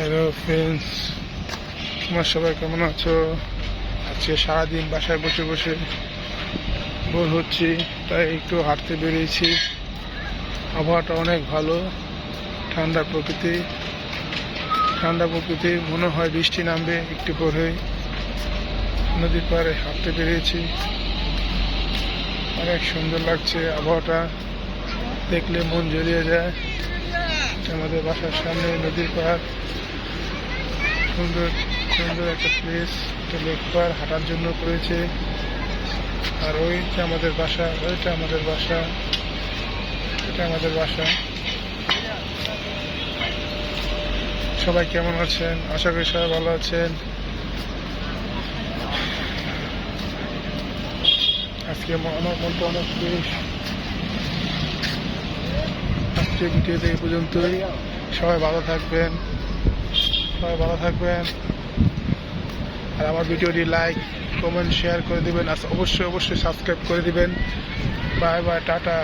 Hello friends তোমার সবাই কেমন আছো? আজকে সারাদিন বাসায় বসে বসে বোর হচ্ছি, তাই একটু হাঁটতে বেরিয়েছি। আবহাওয়াটা অনেক ভালো, ঠান্ডা প্রকৃতি। ঠান্ডা প্রকৃতি, মনে হয় বৃষ্টি নামবে একটু পরে। নদীর পাড়ে হাঁটতে বেরিয়েছি। অনেক সুন্দর লাগছে আবহাওয়াটা। দেখলে মন জড়িয়ে যায়। আমাদের বাসার সামনে নদীর পাড়। সুন্দর সুন্দর একটা প্লেস একটা লেক হাঁটার জন্য করেছে। আর ওইটা আমাদের বাসা, ওইটা আমাদের বাসা এটা আমাদের বাসা। সবাই কেমন আছেন? আশা করি সবাই ভালো আছেন। আজকে আমার মনটা অনেক ফ্রেশ আজকে ভিডিওতে এই পর্যন্তই। সবাই ভালো থাকবেন। সবাই ভালো থাকবেন। আর আমার ভিডিওটি লাইক কমেন্ট শেয়ার করে দিবেন। আর অবশ্যই অবশ্যই সাবস্ক্রাইব করে দিবেন। Bye bye tata.